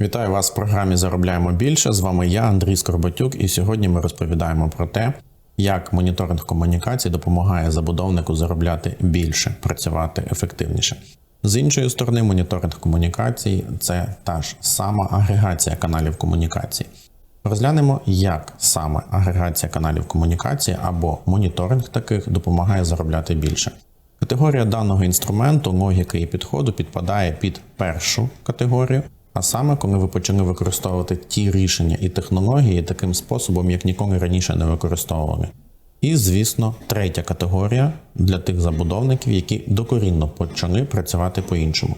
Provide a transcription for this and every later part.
Вітаю вас в програмі Заробляємо більше. З вами я, Андрій Скорботюк, і сьогодні ми розповідаємо про те, як моніторинг комунікацій допомагає забудовнику заробляти більше, працювати ефективніше. З іншої сторони, моніторинг комунікацій це та ж сама агрегація каналів комунікацій. Розглянемо, як саме агрегація каналів комунікації або моніторинг таких допомагає заробляти більше. Категорія даного інструменту, логіки і підходу підпадає під першу категорію, а саме коли ви почали використовувати ті рішення і технології таким способом, як ніколи раніше не використовували. І, звісно, третя категорія для тих забудовників, які докорінно почали працювати по-іншому.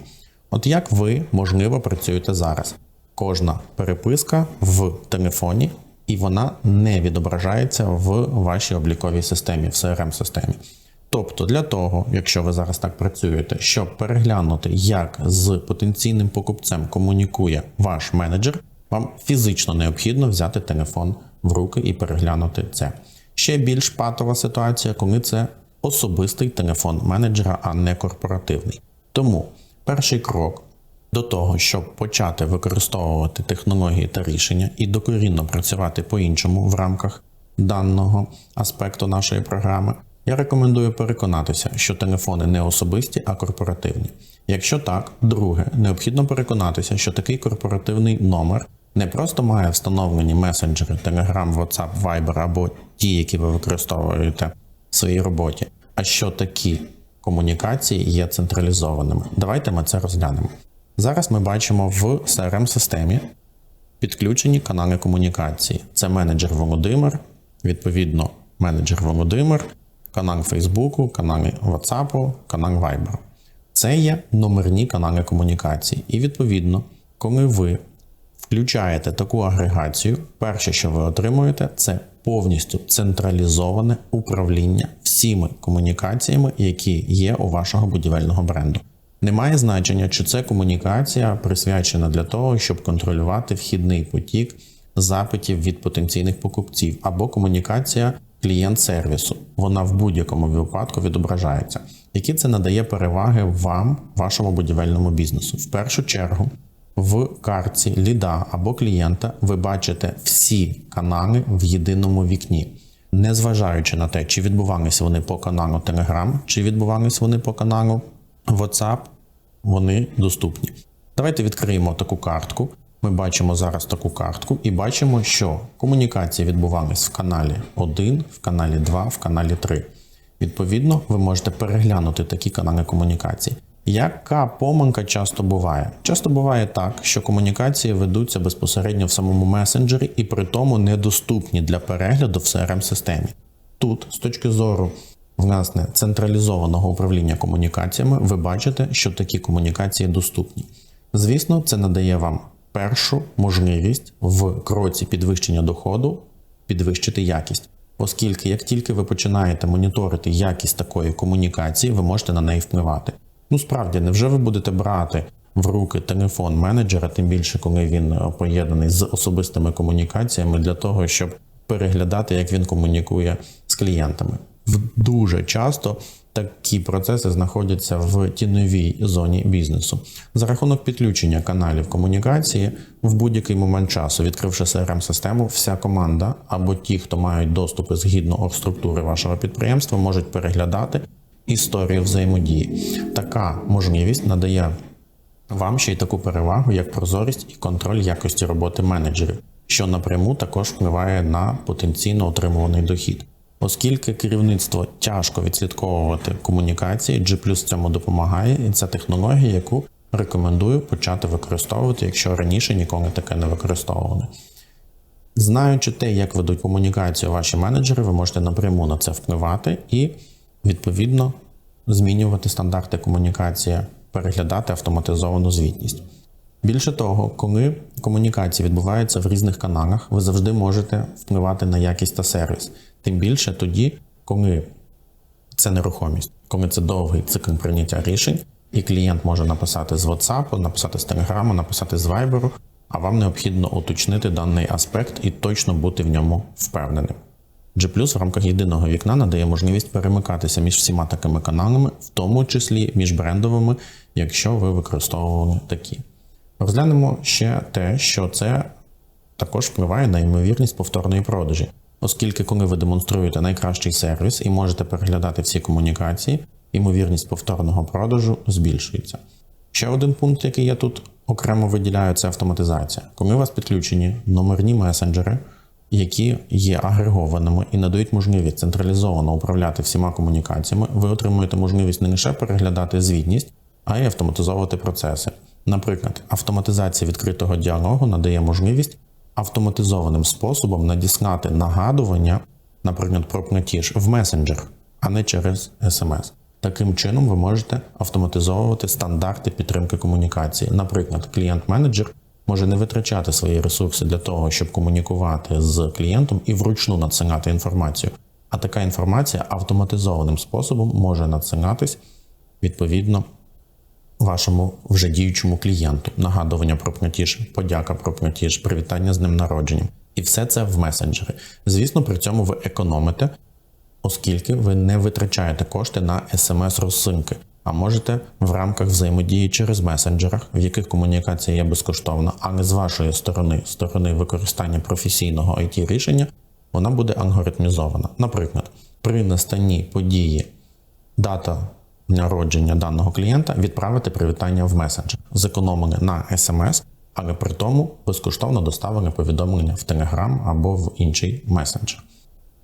От як ви, можливо, працюєте зараз? Кожна переписка в телефоні, і вона не відображається в вашій обліковій системі, в crm системі Тобто, для того, якщо ви зараз так працюєте, щоб переглянути, як з потенційним покупцем комунікує ваш менеджер, вам фізично необхідно взяти телефон в руки і переглянути це. Ще більш патова ситуація, коли це особистий телефон менеджера, а не корпоративний. Тому перший крок до того, щоб почати використовувати технології та рішення і докорінно працювати по-іншому в рамках даного аспекту нашої програми. Я рекомендую переконатися, що телефони не особисті, а корпоративні. Якщо так, друге, необхідно переконатися, що такий корпоративний номер не просто має встановлені месенджери Telegram, WhatsApp, Viber або ті, які ви використовуєте в своїй роботі, а що такі комунікації є централізованими. Давайте ми це розглянемо. Зараз ми бачимо в crm системі підключені канали комунікації. Це менеджер Володимир, відповідно, менеджер Володимир канал Фейсбуку, канали WhatsApp, канал Viber. Це є номерні канали комунікації. І відповідно, коли ви включаєте таку агрегацію, перше, що ви отримуєте, це повністю централізоване управління всіми комунікаціями, які є у вашого будівельного бренду. Немає значення, чи це комунікація присвячена для того, щоб контролювати вхідний потік запитів від потенційних покупців, або комунікація клієнт сервісу. Вона в будь-якому випадку відображається. Які це надає переваги вам, вашому будівельному бізнесу? В першу чергу, в картці ліда або клієнта ви бачите всі канали в єдиному вікні. Незважаючи на те, чи відбувалися вони по каналу Telegram, чи відбувалися вони по каналу WhatsApp, вони доступні. Давайте відкриємо таку картку. Ми бачимо зараз таку картку і бачимо, що комунікації відбувались в каналі 1, в каналі 2, в каналі 3. Відповідно, ви можете переглянути такі канали комунікації. Яка помилка часто буває? Часто буває так, що комунікації ведуться безпосередньо в самому месенджері і при тому недоступні для перегляду в crm системі Тут, з точки зору власне централізованого управління комунікаціями, ви бачите, що такі комунікації доступні. Звісно, це надає вам першу можливість в кроці підвищення доходу підвищити якість. Оскільки, як тільки ви починаєте моніторити якість такої комунікації, ви можете на неї впливати. Ну справді, невже ви будете брати в руки телефон менеджера, тим більше, коли він е, поєднаний з особистими комунікаціями, для того, щоб переглядати, як він комунікує з клієнтами? Дуже часто такі процеси знаходяться в тіновій зоні бізнесу. За рахунок підключення каналів комунікації в будь-який момент часу, відкривши crm систему вся команда або ті, хто мають доступи згідно оргструктури вашого підприємства, можуть переглядати історію взаємодії. Така можливість надає вам ще й таку перевагу, як прозорість і контроль якості роботи менеджерів, що напряму також впливає на потенційно отримуваний дохід. Оскільки керівництво тяжко відслідковувати комунікації, G+, цьому допомагає, і це технологія, яку рекомендую почати використовувати, якщо раніше ніколи таке не використовували. Знаючи те, як ведуть комунікацію ваші менеджери, ви можете напряму на це впливати і, відповідно, змінювати стандарти комунікації, переглядати автоматизовану звітність. Більше того, коли комунікації відбуваються в різних каналах, ви завжди можете впливати на якість та сервіс. Тим більше тоді, коли це нерухомість, коли це довгий цикл прийняття рішень, і клієнт може написати з WhatsApp, написати з Telegram, написати з Viber, а вам необхідно уточнити даний аспект і точно бути в ньому впевненим. G+, в рамках єдиного вікна надає можливість перемикатися між всіма такими каналами, в тому числі між брендовими, якщо ви використовували такі. Розглянемо ще те, що це також впливає на ймовірність повторної продажі, оскільки, коли ви демонструєте найкращий сервіс і можете переглядати всі комунікації, ймовірність повторного продажу збільшується. Ще один пункт, який я тут окремо виділяю, це автоматизація. Коли у вас підключені номерні месенджери, які є агрегованими і надають можливість централізовано управляти всіма комунікаціями, ви отримуєте можливість не лише переглядати звітність, а й автоматизовувати процеси. Наприклад, автоматизація відкритого діалогу надає можливість автоматизованим способом надіслати нагадування, наприклад, про платіж в месенджер, а не через смс. Таким чином, ви можете автоматизовувати стандарти підтримки комунікації. Наприклад, клієнт-менеджер може не витрачати свої ресурси для того, щоб комунікувати з клієнтом і вручну надсилати інформацію. А така інформація автоматизованим способом може надсилатись відповідно вашому вже діючому клієнту. Нагадування про платіж, подяка про платіж, привітання з ним народженням. І все це в месенджери. Звісно, при цьому ви економите, оскільки ви не витрачаєте кошти на смс-розсилки, а можете в рамках взаємодії через месенджерах, в яких комунікація є безкоштовна, а не з вашої сторони, сторони використання професійного it рішення, вона буде алгоритмізована. Наприклад, при настанні події дата народження даного клієнта відправити привітання в месенджер, зекономлене на смс, але при тому безкоштовно доставлене повідомлення в Telegram або в інший месенджер.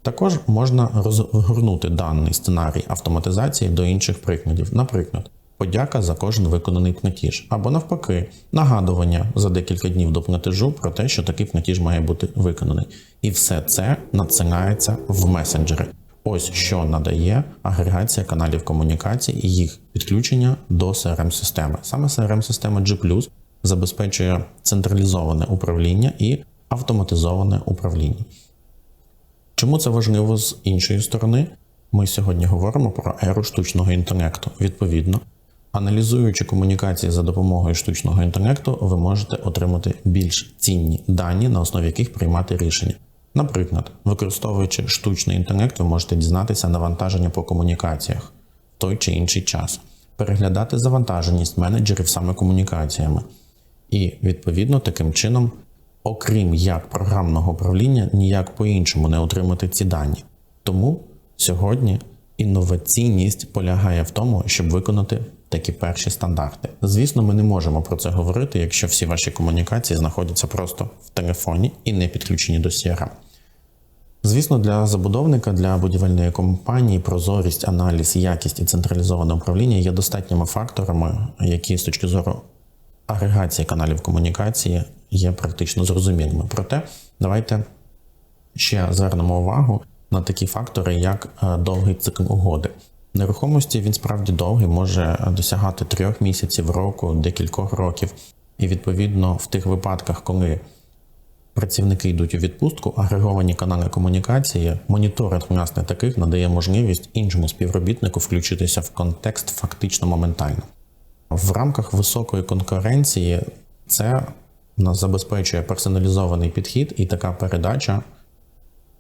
Також можна розгорнути даний сценарій автоматизації до інших прикладів, наприклад, подяка за кожен виконаний платіж, або навпаки, нагадування за декілька днів до платежу про те, що такий платіж має бути виконаний. І все це надсилається в месенджери. Ось що надає агрегація каналів комунікації і їх підключення до crm системи Саме crm система G забезпечує централізоване управління і автоматизоване управління. Чому це важливо з іншої сторони? Ми сьогодні говоримо про еру штучного інтелекту. Відповідно, аналізуючи комунікації за допомогою штучного інтелекту, ви можете отримати більш цінні дані, на основі яких приймати рішення. Наприклад, використовуючи штучний інтелект, ви можете дізнатися навантаження по комунікаціях в той чи інший час, переглядати завантаженість менеджерів саме комунікаціями, і, відповідно, таким чином, окрім як програмного управління, ніяк по-іншому не отримати ці дані. Тому сьогодні інноваційність полягає в тому, щоб виконати такі перші стандарти. Звісно, ми не можемо про це говорити, якщо всі ваші комунікації знаходяться просто в телефоні і не підключені до CRM. Звісно, для забудовника, для будівельної компанії прозорість, аналіз, якість і централізоване управління є достатніми факторами, які з точки зору агрегації каналів комунікації є практично зрозумілими. Проте давайте ще звернемо увагу на такі фактори, як е, довгий цикл угоди. Нерухомості він справді довгий, може досягати трьох місяців року, декількох років, і відповідно в тих випадках, коли працівники йдуть у відпустку, агреговані канали комунікації, моніторинг власне таких надає можливість іншому співробітнику включитися в контекст фактично моментально. В рамках високої конкуренції це нас забезпечує персоналізований підхід і така передача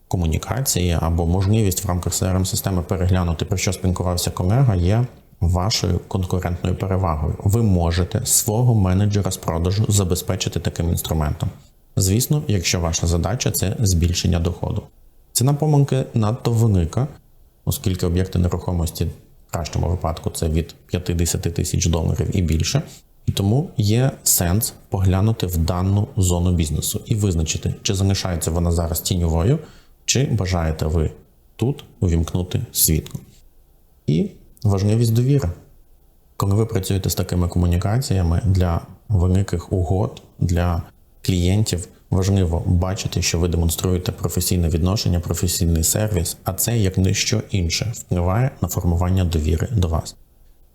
комунікації або можливість в рамках crm системи переглянути, про що спілкувався колега, є вашою конкурентною перевагою. Ви можете свого менеджера з продажу забезпечити таким інструментом. Звісно, якщо ваша задача це збільшення доходу. Ціна помилки надто велика, оскільки об'єкти нерухомості в кращому випадку це від 50 тисяч доларів і більше. І тому є сенс поглянути в дану зону бізнесу і визначити, чи залишається вона зараз тіньовою, чи бажаєте ви тут увімкнути світло. І важливість довіри. Коли ви працюєте з такими комунікаціями для великих угод, для клієнтів важливо бачити, що ви демонструєте професійне відношення, професійний сервіс, а це як ніщо інше впливає на формування довіри до вас.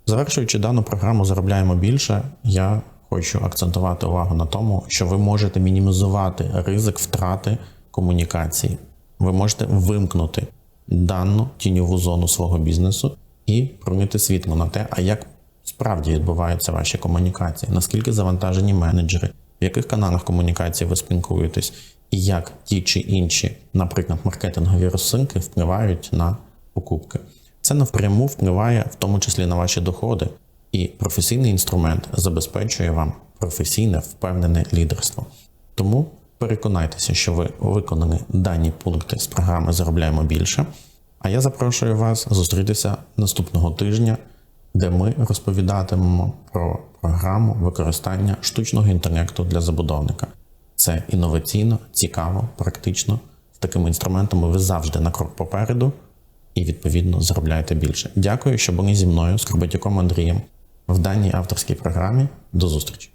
Завершуючи дану програму, заробляємо більше. Я хочу акцентувати увагу на тому, що ви можете мінімізувати ризик втрати комунікації. Ви можете вимкнути дану тіньову зону свого бізнесу і промити світло на те, а як справді відбуваються ваші комунікації, наскільки завантажені менеджери, в яких каналах комунікації ви спілкуєтесь, і як ті чи інші, наприклад, маркетингові розсилки впливають на покупки. Це напряму впливає в тому числі на ваші доходи, і професійний інструмент забезпечує вам професійне, впевнене лідерство. Тому переконайтеся, що ви виконали дані пункти з програми Заробляємо більше. А я запрошую вас зустрітися наступного тижня, де ми розповідатимемо про програму використання штучного інтелекту для забудовника. Це інноваційно, цікаво, практично. З такими інструментами ви завжди на крок попереду і відповідно заробляєте більше. Дякую, що були зі мною з Горбатюком Андрієм в даній авторській програмі. До зустрічі!